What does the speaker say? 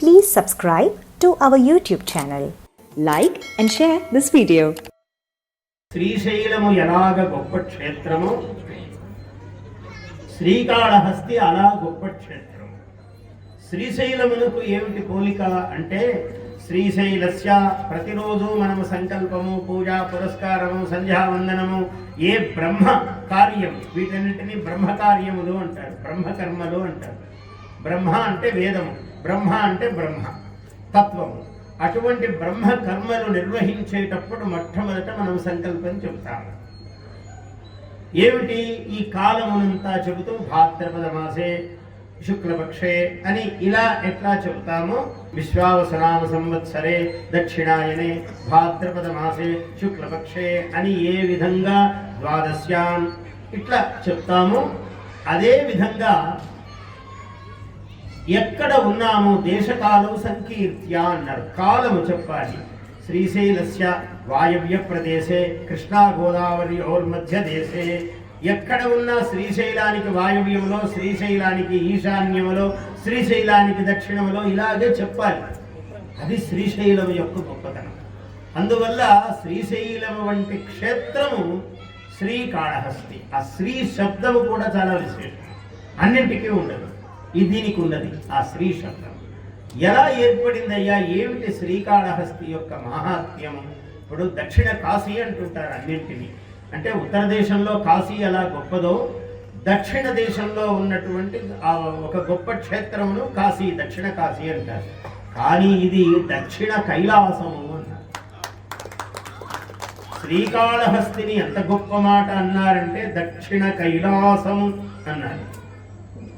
Please subscribe to our YouTube channel. Like and share this video. Srisailam ఎలాగ గొప్ప క్షేత్రము శ్రీకాళహస్తి అలా గొప్ప క్షేత్రం శ్రీశైలమునకు ఏమిటి పోలిక అంటే శ్రీశైలస్య ప్రతిరోజు మనము సంకల్పము పూజ పురస్కారము సంధ్యావందనము ఏ బ్రహ్మ కార్యం వీటన్నిటిని బ్రహ్మ కార్యములు అంటారు బ్రహ్మకర్మలు అంటారు బ్రహ్మ అంటే వేదము బ్రహ్మ అంటే బ్రహ్మ తత్వము. అటువంటి బ్రహ్మ కర్మలు నిర్వహించేటప్పుడు మొట్టమొదట మనం సంకల్పం చెప్తాము ఏమిటి? ఈ కాలమునంతా చెబుతూ భాద్రపద మాసే శుక్లపక్షే అని ఇలా ఎట్లా చెబుతామో? విశ్వావసనామ సంవత్సరే దక్షిణాయనే భాద్రపద మాసే శుక్లపక్షే అని ఏ విధంగా ద్వాదశ్యాం ఇట్లా చెప్తామో అదే విధంగా ఎక్కడ ఉన్నామో దేశకాలం సంకీర్త్య అన్నారు. కాలము చెప్పాలి. శ్రీశైలస్య వాయవ్య ప్రదేశే కృష్ణా గోదావరి మధ్య దేశే. ఎక్కడ ఉన్నా శ్రీశైలానికి వాయవ్యంలో శ్రీశైలానికి ఈశాన్యములో శ్రీశైలానికి దక్షిణములో ఇలాగే చెప్పాలి. అది శ్రీశైలం యొక్క గొప్పతనం. అందువల్ల శ్రీశైలం వంటి క్షేత్రము శ్రీకాళహస్తి. ఆ శ్రీ శబ్దము కూడా చాలా విశేషం. అన్నింటికీ ఉండదు. ఇది దీనికి ఉన్నది ఆ శ్రీ శబ్దం. ఎలా ఏర్పడిందయ్యా? ఏమిటి శ్రీకాళహస్తి యొక్క మహాత్మ్యం? ఇప్పుడు దక్షిణ కాశీ అంటుంటారు అన్నింటినీ. అంటే ఉత్తర దేశంలో కాశీ ఎలా గొప్పదో దక్షిణ దేశంలో ఉన్నటువంటి ఆ ఒక గొప్ప క్షేత్రమును కాశీ దక్షిణ కాశీ అంటారు. కానీ ఇది దక్షిణ కైలాసము అన్నారు. శ్రీకాళహస్తిని ఎంత గొప్ప మాట అన్నారంటే దక్షిణ కైలాసం అన్నారు.